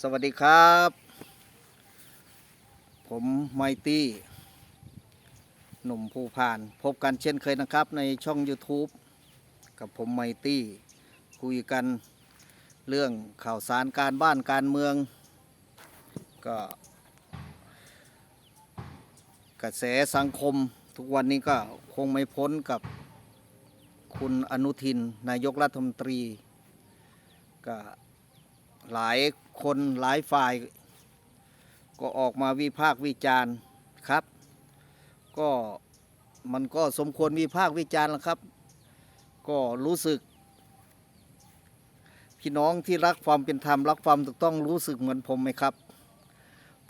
สวัสดีครับ ผมไมตี้หนุ่มภูพาน พบกันเช่นเคยนะครับ ในช่อง YouTube กับผมไมตี้คุยกันเรื่องข่าวสารการบ้านการเมือง ก็กระแสสังคมทุกวันนี้ก็คงไม่พ้นกับคุณอนุทิน นายกรัฐมนตรีก็ หลายคนหลายฝ่าย ก็ออกมาวิพากษ์วิจารณ์ครับ ก็มันก็สมควรวิพากษ์วิจารณ์แล้วครับ ก็รู้สึก พี่น้องที่รักความเป็นธรรมรักความถูกต้องรู้สึกเหมือนผมไหมครับ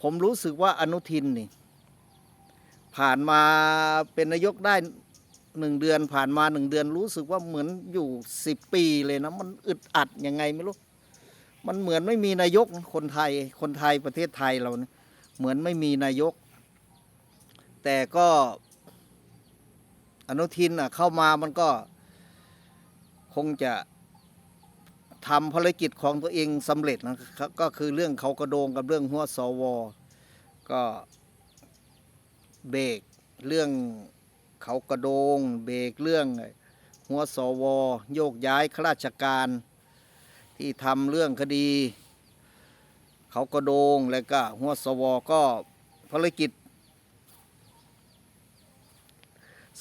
ผมรู้สึกว่าอนุทินนี่ผ่านมาเป็นนายกได้หนึ่งเดือนผ่านมาหนึ่งเดือนรู้สึกว่าเหมือนอยู่สิบปีเลยนะ มันอึดอัดยังไงไม่รู้ มันเหมือนไม่มีนายกคนไทยคนไทยประเทศไทยเราเนี่ยเหมือนไม่มีนายก แต่ก็อนุทินอะเข้ามามันก็คงจะทำภารกิจของตัวเองสำเร็จนะครับก็คือเรื่องเขากระโดงกับเรื่องหัวสวก็เบรกเรื่องเขากระโดง เบรกเรื่องหัวสวโยกย้ายข้าราชการ ที่ทำเรื่องคดี เขากระโดงแล้วก็หัวสวก็ภารกิจ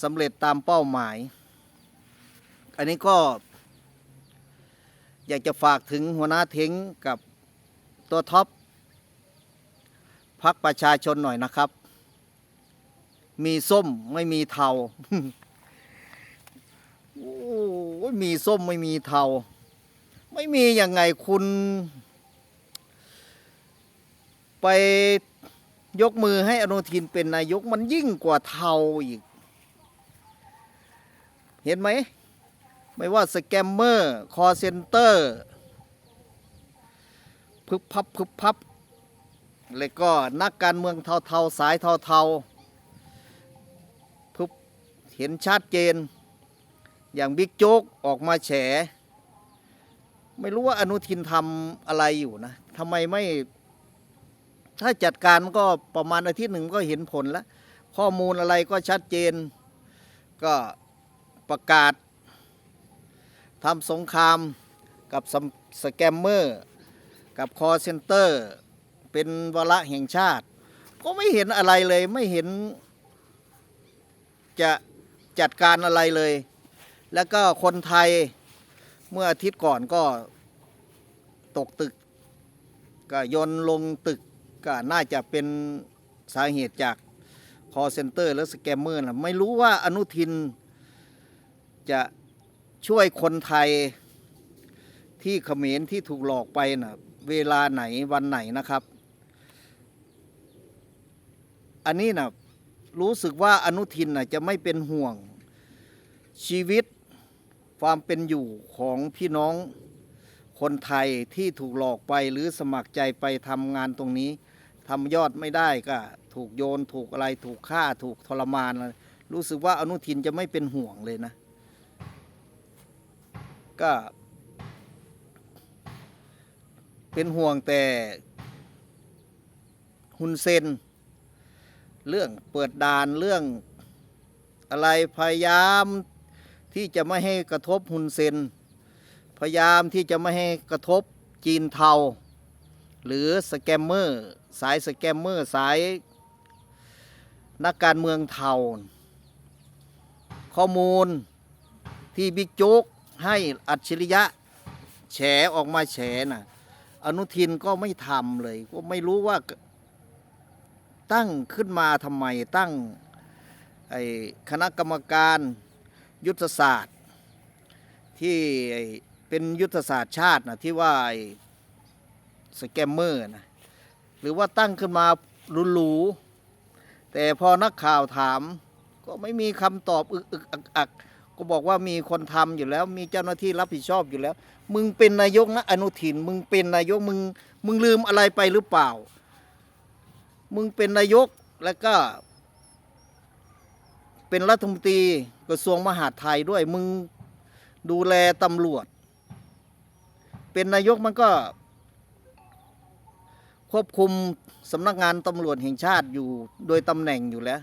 สำเร็จตามเป้าหมาย อันนี้ก็ อยากจะฝากถึงหัวหน้าเทงกับตัวท็อปพักประชาชนหน่อยนะครับ มีส้มไม่มีเทาโอ้มีส้มไม่มีเทา ไม่มียังไงคุณ ไปยกมือให้อนุทินเป็นนายกมันยิ่งกว่าเทาอีก เห็นไหม ไม่ว่าสแกมเมอร์ คอเซนเตอร์ พึบพับพึบพับ แล้วก็นักการเมืองเทาๆ สายเทาๆพึบเห็นชัดเจน อย่างบิ๊กโจ๊กออกมาแฉ ไม่รู้ว่าอนุทินทำอะไรอยู่นะทำไมไม่ ถ้าจัดการมันก็ประมาณอาทิตย์หนึ่งก็เห็นผลแล้ว ข้อมูลอะไรก็ชัดเจน ก็ประกาศทำสงครามกับสสแกมเมอร์ กับคอเซนเตอร์ เป็นวาระแห่งชาติ ก็ไม่เห็นอะไรเลยไม่เห็นจะจัดการอะไรเลย แล้วก็คนไทย เมื่ออาทิตย์ก่อนก็ตกตึก ก็ยนลงตึกก็น่าจะเป็นสาเหตุจากคอเซนเตอร์และสแกมเมอร์นะไม่รู้ว่าอนุทินจะช่วยคนไทยที่เขมรที่ถูกหลอกไปนะเวลาไหนวันไหนนะครับ อันนี้นะรู้สึกว่าอนุทินนะจะไม่เป็นห่วงชีวิต ความเป็นอยู่ของพี่น้องคนไทยที่ถูกหลอกไปหรือสมัครใจไปทำงานตรงนี้ทำยอดไม่ได้ก็ถูกโยนถูกอะไรถูกฆ่าถูกทรมานอะไรรู้สึกว่าอนุทินจะไม่เป็นห่วงเลยนะ ก็ เป็นห่วงแต่ฮุนเซน เรื่องเปิดด่านเรื่องอะไรพยายาม ที่จะไม่ให้กระทบฮุนเซน พยายามที่จะไม่ให้กระทบจีนเทา หรือสแกมเมอร์ สายสแกมเมอร์ สายนักการเมืองเทา ข้อมูลที่บิ๊กโจ๊กให้อัจฉริยะแฉออกมาแฉน่ะอนุทินก็ไม่ทำเลย ก็ไม่รู้ว่าตั้งขึ้นมาทำไมตั้งไอ้คณะกรรมการ ยุทธศาสตร์ ที่เป็นยุทธศาสตร์ชาตินะที่ว่าไอ้สแกมเมอร์นะหรือว่าตั้งขึ้นมาหรูๆแต่พอนักข่าวถามก็ไม่มีคำตอบอึกอึกอักอักก็บอกว่ามีคนทำอยู่แล้ว มีเจ้าหน้าที่รับผิดชอบอยู่แล้ว มึงเป็นนายกนะอนุทิน มึงเป็นนายกมึงมึงลืมอะไรไปหรือเปล่า มึงเป็นนายกแล้วก็ เป็นรัฐมนตรีกระทรวงมหาดไทยด้วยมึงดูแลตำรวจ เป็นนายกมันก็ ควบคุมสำนักงานตำรวจแห่งชาติอยู่โดยตำแหน่งอยู่แล้ว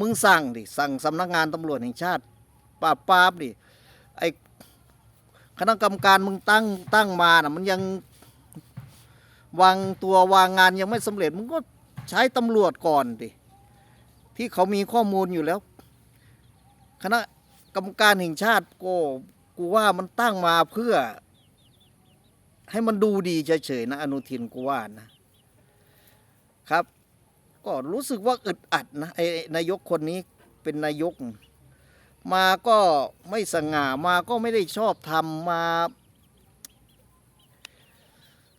มึงสั่งดิสั่งสำนักงานตำรวจแห่งชาติปราบปรามดิไอคณะกรรมการมึงตั้งตั้งมานะมันยังวางตัววางงานยังไม่สำเร็จมึงก็ใช้ตำรวจก่อนดิที่เขามีข้อมูลอยู่แล้ว คณะกรรมการแห่งชาติก็กูว่ามันตั้งมาเพื่อ ให้มันดูดีเฉยๆนะ อนุทินกูว่านะ ครับ ก็รู้สึกว่าอึดอัดนะไอ้นายกคนนี้เป็นนายก มาก็ไม่สง่ามาก็ไม่ได้ชอบทำมา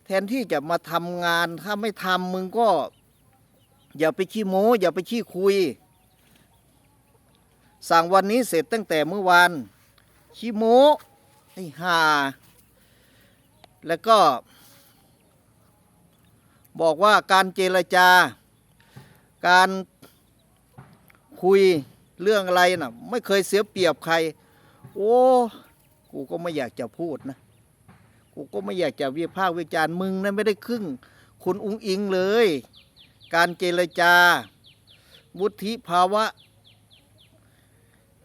แทนที่จะมาทำงานถ้าไม่ทำมึงก็ อย่าไปขี้โม้ อย่าไปขี้คุย สั่งวันนี้เสร็จตั้งแต่เมื่อวานขี้โมไอ้ห่าแล้วก็ บอกว่าการเจรจา การคุยเรื่องอะไรนะ่ะ ไม่เคยเสียเปรียบใคร โอ้กูก็ไม่อยากจะพูดนะ กูก็ไม่อยากจะวิพากษ์วิจารณ์มึงนะไม่ได้ครึ่ง คุณอุ้งอิงเลย การเจรจา วุฒิภาวะ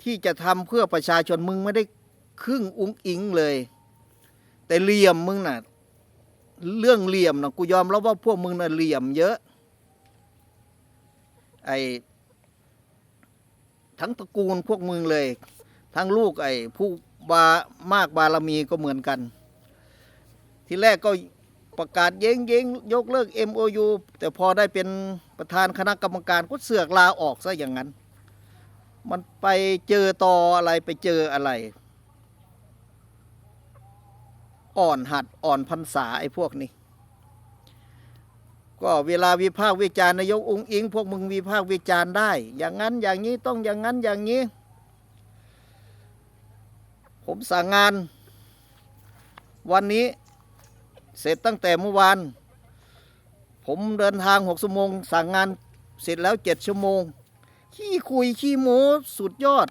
ที่จะทำเพื่อประชาชนมึงไม่ได้ครึ่งอุ้งอิงเลย แต่เหลี่ยมมึงน่ะ เรื่องเหลี่ยมนะกูยอมรับว่าพวกมึงน่ะเหลี่ยมเยอะ ไอ้ทั้งตระกูลพวกมึงเลย ทั้งลูกไอ้ผู้บามากบารมีก็เหมือนกัน ทีแรกก็ประกาศเย้งเย้งยกเลิก MOU แต่พอได้เป็นประธานคณะกรรมการก็เสือกลาออกซะอย่างนั้น มันไปเจอต่ออะไรไปเจออะไร อ่อนหัดอ่อนพรรษาไอ้พวกนี้ ก็เวลาวิพากษ์วิจารณ์นายกองค์อิง พวกมึงวิพากษ์วิจารณ์ได้ อย่างนั้นอย่างนี้ต้องอย่างนั้นอย่างนี้ ผมสั่งงาน วันนี้เสร็จตั้งแต่เมื่อวาน ผมเดินทางหกชั่วโมง สั่งงานเสร็จแล้วเจ็ดชั่วโมง ขี้คุยขี้โม้สุดยอด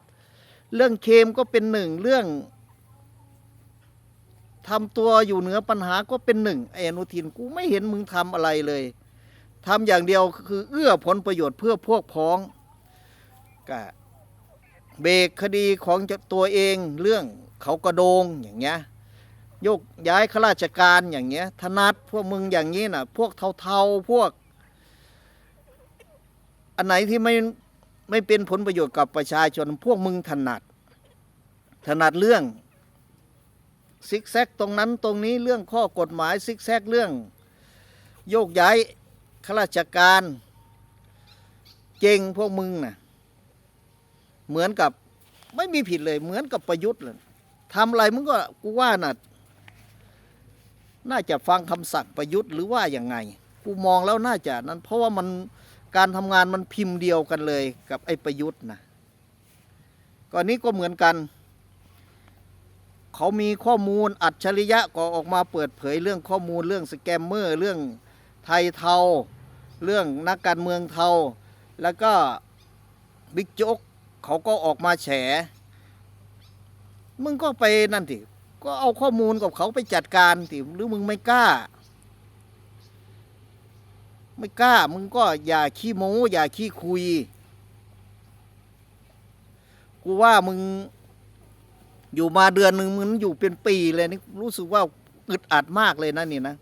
เรื่องเคมก็เป็นหนึ่งเรื่องทำตัวอยู่เหนือปัญหาก็เป็นหนึ่งไอ้อนุทินกูไม่เห็นมึงทำอะไรเลยทำอย่างเดียวคือเอื้อผลประโยชน์เพื่อพวกพ้องก็เบรกคดีของตัวเองเรื่องเขากระโดงอย่างเงี้ยยกย้ายข้าราชการอย่างเงี้ยธนัดพวกมึงอย่างนี้น่ะ พวกเทาๆพวก อันไหนที่ไม่ ไม่เป็นผลประโยชน์กับประชาชนพวกมึงถนัด ถนัดเรื่องซิกแซกตรงนั้นตรงนี้เรื่องข้อกฎหมายซิกแซกเรื่อง โยกย้ายข้าราชการเจงพวกมึงน่ะเหมือนกับไม่มีผิดเลยเหมือนกับประยุทธ์เลยทำอะไรมึงก็กูว่าน่ะน่าจะฟังคำสั่งประยุทธ์หรือว่าอย่างไง กูมองแล้วน่าจะนั้น เพราะว่ามัน การทำงานมันพิมพ์เดียวกันเลยกับไอ้ประยุทธ์นะก่อนนี้ก็เหมือนกัน เขามีข้อมูลอัจฉริยะก็ออกมาเปิดเผยเรื่องข้อมูลเรื่องสแกมเมอร์เรื่องไทยเทา เรื่องนักการเมืองเทา แล้วก็บิ๊กโจ๊กเขาก็ออกมาแฉ มึงก็ไปนั่นสิก็เอาข้อมูลกับเขาไปจัดการสิหรือมึงไม่กล้า ไม่กล้า มึงก็อย่าขี้โม้อย่าขี้คุย กูว่ามึงอยู่มาเดือนหนึ่งมึงอยู่เป็นปีเลยนี่รู้สึกว่าอึดอัดมากเลยนะนี่นะ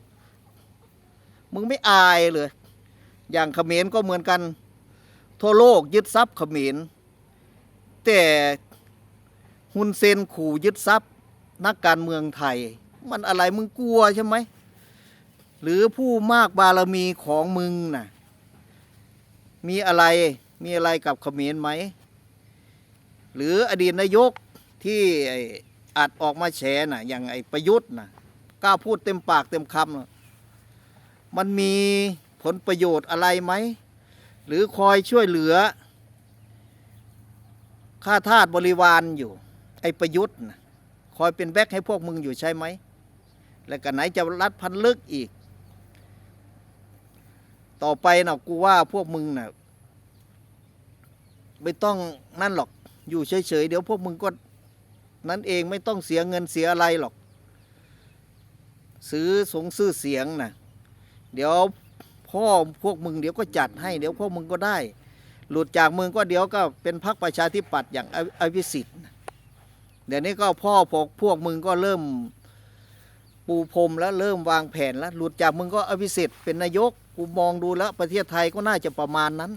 มึงไม่อายเลย อย่างเขมรก็เหมือนกัน ทั่วโลกยึดทรัพย์เขมร แต่ฮุนเซนขู่ยึดทรัพย์ นักการเมืองไทย มันอะไรมึงกลัวใช่ไหม หรือผู้มากบารมีของมึงน่ะ มีอะไรมีอะไรกับเขมรไหม หรืออดีตนายกที่ไอ้อัดออกมาแฉน่ะ อย่างไอ้ประยุทธ์น่ะกล้าพูดเต็มปากเต็มคำนะมันมีผลประโยชน์อะไรไหม หรือคอยช่วยเหลือข้าทาสบริวารอยู่ ไอ้ประยุทธ์น่ะคอยเป็นแบ็คให้พวกมึงอยู่ใช่ไหม แล้วก็ไหนจะรัดพันลึกอีก ต่อไปนะกูว่าพวกมึงนะ่ะไม่ต้องนั่นหรอก อยู่เฉยๆเดี๋ยวพวกมึงก็นั่นเองไม่ต้องเสียเงินเสียอะไรหรอก ซื้อสงซื้อเสียงนะเดี๋ยวพ่อพวกมึงเดี๋ยวก็จัดให้ เดี๋ยวพวกมึงก็ได้ หลุดจากมึงก็เดี๋ยวก็เป็นพรรคประชาธิปัตย์อย่างออภิสิทธิ์เดี๋ยวนี้ก็พ่อพวกพวกมึงก็เริ่มปูพรมแล้วเริ่มวางแผนแล้ว หลุดจากมึงก็อภิสิทธิ์เป็นนายก กูมองดูแล้วประเทศไทยก็น่าจะประมาณนั้น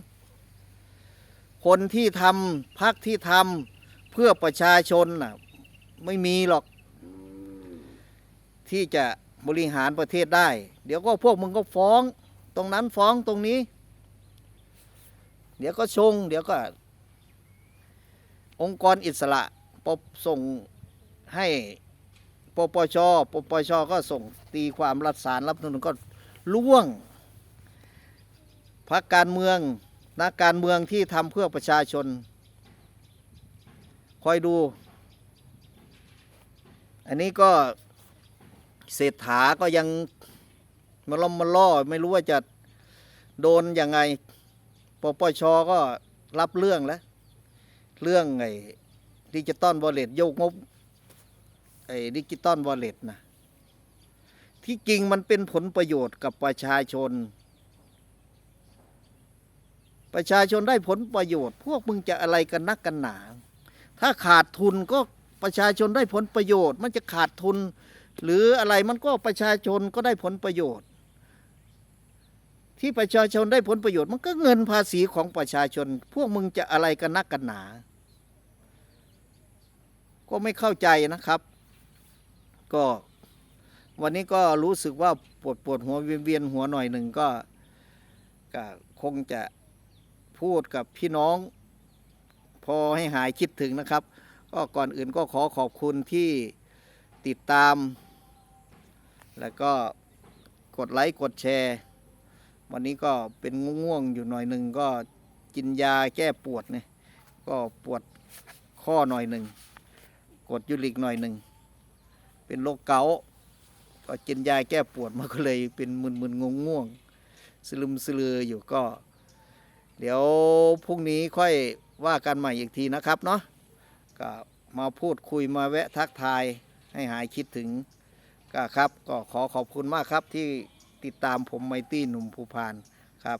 คนที่ทำพรรคที่ทำเพื่อประชาชนน่ะไม่มีหรอก ที่จะบริหารประเทศได้ เดี๋ยวก็พวกมึงก็ฟ้อง ตรงนั้นฟ้องตรงนี้ เดี๋ยวก็ชง เดี๋ยวก็ องค์กรอิสระปบส่งให้ปปช ปปช ก็ส่งตีความรัฐสารรับนูนก็ล่วง พักการเมืองนักการเมืองที่ทำเพื่อประชาชน คอยดู อันนี้ก็เศรษฐาก็ยังมาล้อมมาล่อไม่รู้ว่าจะโดนยังไงปปชก็รับเรื่องแล้ว เรื่องไอ้ดิจิตอลวอลเล็ตโยกงบไอ้ดิจิตอลวอลเล็ตนะที่จริงมันเป็นผลประโยชน์กับประชาชน ประชาชนได้ผลประโยชน์ พวกมึงจะอะไรกันนักกันหนา ถ้าขาดทุนก็ประชาชนได้ผลประโยชน์ มันจะขาดทุน หรืออะไรมันก็ประชาชนก็ได้ผลประโยชน์ ที่ประชาชนได้ผลประโยชน์ มันก็เงินภาษีของประชาชน พวกมึงจะอะไรกันนักกันหนา ก็ไม่เข้าใจนะครับ ก็วันนี้ก็รู้สึกว่าปวดปวดหัวเวียนเวียนหัวหน่อยหนึ่งก็ก็คงจะ พูดกับพี่น้อง พอให้หายคิดถึงนะครับ ก็ก่อนอื่นก็ขอขอบคุณที่ติดตาม แล้วก็กดไลค์กดแชร์ วันนี้ก็เป็นง่วงๆอยู่หน่อยหนึ่งก็กินยาแก้ปวดเนี่ยก็ปวดข้อหน่อยหนึ่งกดยูริกหน่อยหนึ่งเป็นโรคเกาต์ก็กินยาแก้ปวดมาก็เลยเป็นมึนๆง่วงๆสลึมสลืออยู่ก็ เดี๋ยวพรุ่งนี้ค่อยว่ากันใหม่อีกทีนะครับเนาะก็มาพูดคุยมาแวะทักทายให้หายคิดถึงก็ครับ ก็ขอขอบคุณมากครับที่ติดตามผมไมตี้หนุ่มภูพานครับ